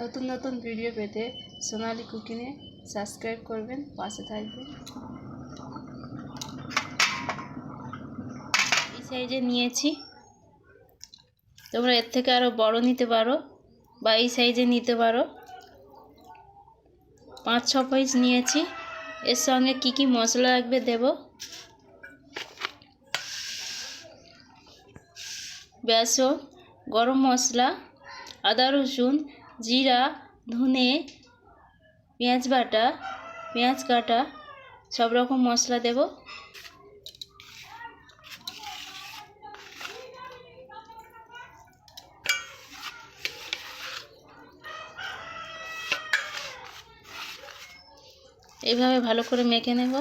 নতুন নতুন ভিডিও পেতে সোনালি কুকিংয়ে সাবস্ক্রাইব করবেন, পাশে থাকবেন। এই সাইজে নিয়েছি। তোমরা এর থেকে আরও বড় নিতে পারো বা এই সাইজে নিতে পারো। পাঁচ, ছ পিস নিয়েছি। এর সঙ্গে কি কি মশলা লাগবে দেব? বেসন, গরম মশলা, আদা, রসুন জিরা, ধনে, পেঁয়াজ বাটা, পেঁয়াজ কাটা, সব রকম মশলা দেব। এইভাবে ভালো করে মেখে নেব।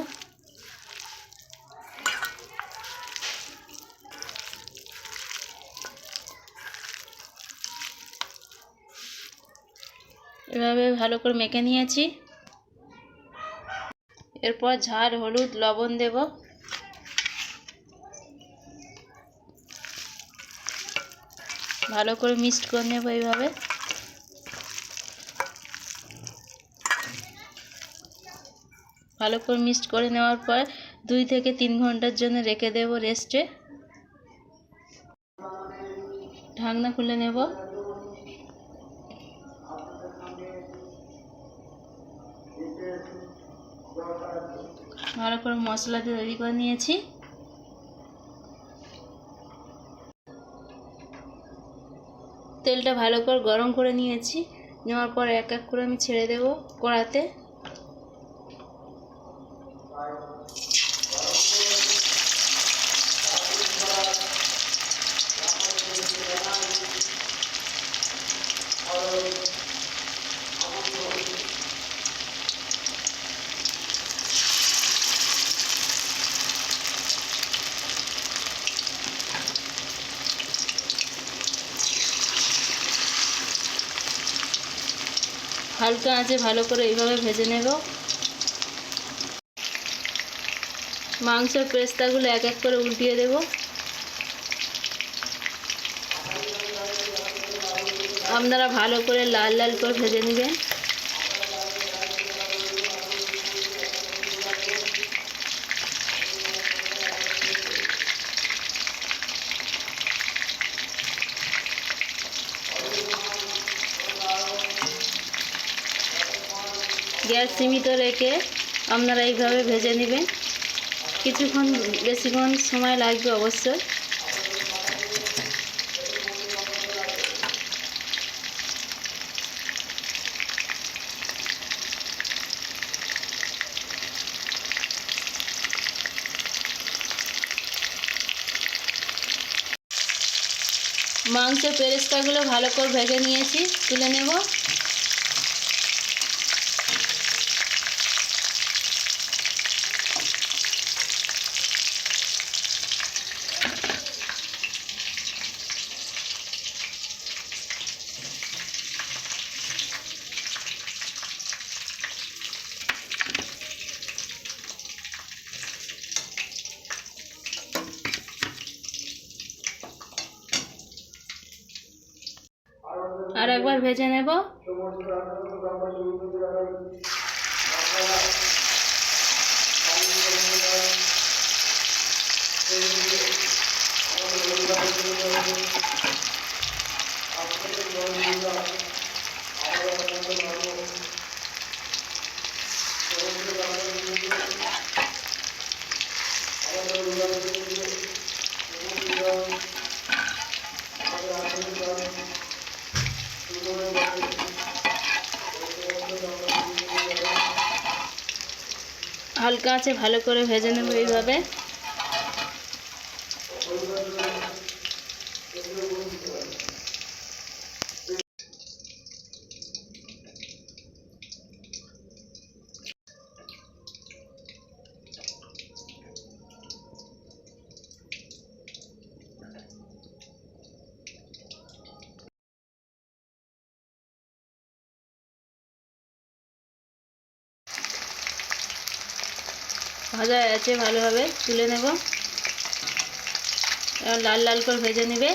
এভাবে ভালো করে মেখে নিয়েছি। এরপর ঝাল, হলুদ, লবণ দেব। ভালো করে মিক্সড করে নেব এইভাবে। ভালো করে মিক্সড করে নেওয়ার পর দুই থেকে তিন ঘণ্টার জন্য রেখে দেব রেস্টে। ঢাকনা খুলে নেব। ভালো করে মশলা দিয়ে তৈরি করে নিয়েছি। তেলটা ভালো করে গরম করে নিয়েছি। নেওয়ার পর এক এক করে আমি ছেড়ে দেব কড়াতে। হালকা আঁচে ভালো করে এইভাবে ভেজে নেব। মাংসের পেস্তাগুলো এক এক করে উল্টিয়ে দেব। আপনারা ভালো করে লাল লাল করে ভেজে নেবেন। গ্যাস সীমিত রেখে আপনারা এইভাবে ভেজে নেবেন। কিছুক্ষণ, বেশিক্ষণ সময় লাগবে অবশ্যই। মাংসের পেরেস্তাগুলো ভালো করে ভেজে নিয়েছি, তুলে নেব। আর একবার ভেজে নেব। হালকা আছে ভালো করে ভেজে নেব এইভাবে। ভাজা আছে ভালোভাবে তুলে নেব। লাল লাল করে ভেজে নেবে।